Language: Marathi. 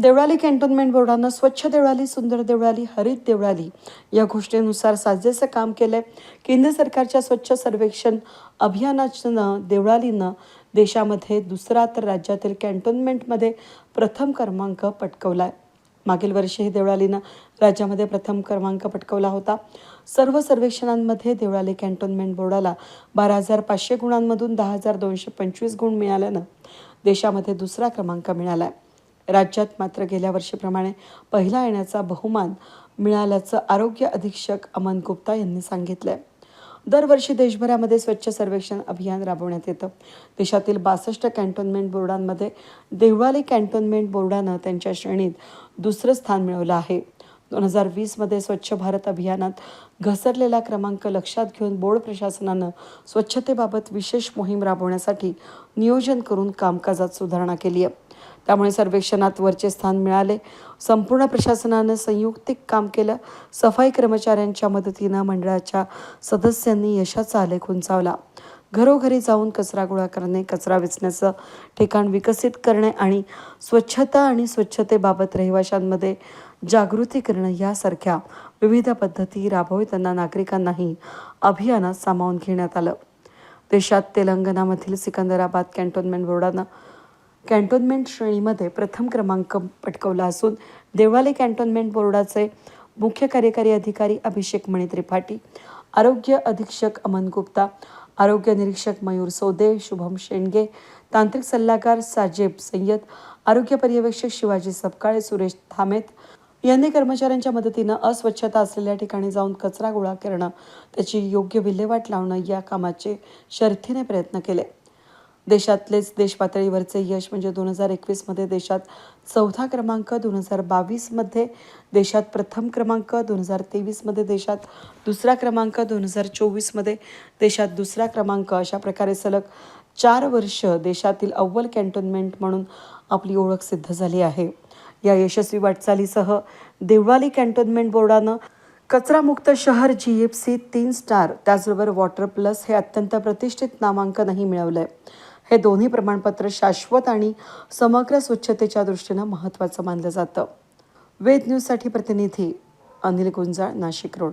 देवळाली कॅन्टोन्मेंट बोर्डानं स्वच्छ देवळाली सुंदर देवळाली हरित देवळाली या घोषणेनुसार साजेचं काम केलंय. केंद्र सरकारच्या स्वच्छ सर्वेक्षण अभियानानं देवळालीनं देशामध्ये दुसरा तर राज्यातील कॅन्टोन्मेंटमध्ये प्रथम क्रमांक पटकवलाय. मागील वर्षीही देवळालीनं राज्यामध्ये प्रथम क्रमांक पटकवला होता. सर्व सर्वेक्षणांमध्ये देवळाली कॅन्टोन्मेंट बोर्डाला बारा हजार पाचशे गुणांमधून दहा हजार दोनशे पंचवीस गुण मिळाल्यानं देशामध्ये दुसरा क्रमांक मिळाला आहे राज्यात मात्र गेल्या वर्षीप्रमाणे पहिला येण्याचा बहुमान मिळाल्याचं आरोग्य अधीक्षक अमन गुप्ता यांनी सांगितलं आहे दरवर्षी देशभरामध्ये स्वच्छ सर्वेक्षण अभियान राबवण्यात येतं. देशातील बासष्ट कॅन्टोन्मेंट बोर्डांमध्ये देवळाली कॅन्टोन्मेंट बोर्डानं त्यांच्या श्रेणीत दुसरं स्थान मिळवलं आहे. दोन हजार वीसमध्ये स्वच्छ भारत अभियानात घसरलेला क्रमांक लक्षात घेऊन बोर्ड प्रशासनानं स्वच्छतेबाबत विशेष मोहीम राबवण्यासाठी नियोजन करून कामकाजात सुधारणा केली आहे त्यामुळे सर्वेक्षणात वरचे स्थान मिळाले. संपूर्ण प्रशासनानं संयुक्तिक काम केलं. सफाई कर्मचाऱ्यांच्या मदतीनं मंडळाच्या सदस्यांनी यशाचा आलेख उंचावला. घरोघरी जाऊन कचरा गोळा करणे कचरा वेचण्याचं ठिकाण विकसित करणे आणि स्वच्छता आणि स्वच्छतेबाबत रहिवाशांमध्ये जागृती करणं यासारख्या विविध पद्धती राबविताना नागरिकांनाही अभियानात सामावून घेण्यात आलं. देशात तेलंगणामधील सिकंदराबाद कॅन्टोन्मेंट बोर्डानं कॅन्टोन्मेंट श्रेणीमध्ये प्रथम क्रमांक पटकवला असून देवळाली कॅन्टोन्मेंट बोर्डाचे मुख्य कार्यकारी अधिकारी अभिषेक मणी त्रिपाठी आरोग्य अधीक्षक अमन गुप्ता आरोग्य निरीक्षक मयूर सोदे शुभम शेंडगे तांत्रिक सल्लागार साजेब सय्यद आरोग्य पर्यवेक्षक शिवाजी सपकाळे सुरेश थामेत. यांनी कर्मचाऱ्यांच्या मदतीनं अस्वच्छता असलेल्या ठिकाणी जाऊन कचरा गोळा करणं त्याची योग्य विल्हेवाट लावणं या कामाचे शर्थीने प्रयत्न केले. देशातलेच देशपातळीवरचे यश म्हणजे दोन हजार एकवीसमध्ये देशात चौथा क्रमांक दोन हजार बावीसमध्ये देशात प्रथम क्रमांक दोन हजार तेवीसमध्ये देशात दुसरा क्रमांक दोन हजार चोवीसमध्ये देशात दुसरा क्रमांक. अशा प्रकारे सलग चार वर्ष देशातील अव्वल कॅन्टोन्मेंट म्हणून आपली ओळख सिद्ध झाली आहे. या यशस्वी वाटचालीसह देवळाली कॅन्टोन्मेंट बोर्डानं कचरामुक्त शहर जी एफ सी तीन स्टार त्याचबरोबर वॉटर प्लस हे अत्यंत प्रतिष्ठित नामांकनही मिळवलं आहे हे दोन्ही प्रमाणपत्र शाश्वत आणि समग्र स्वच्छतेच्या दृष्टीनं महत्त्वाचं मानलं जातं. वेद न्यूजसाठी प्रतिनिधी अनिल गुंजाळ नाशिक रोड.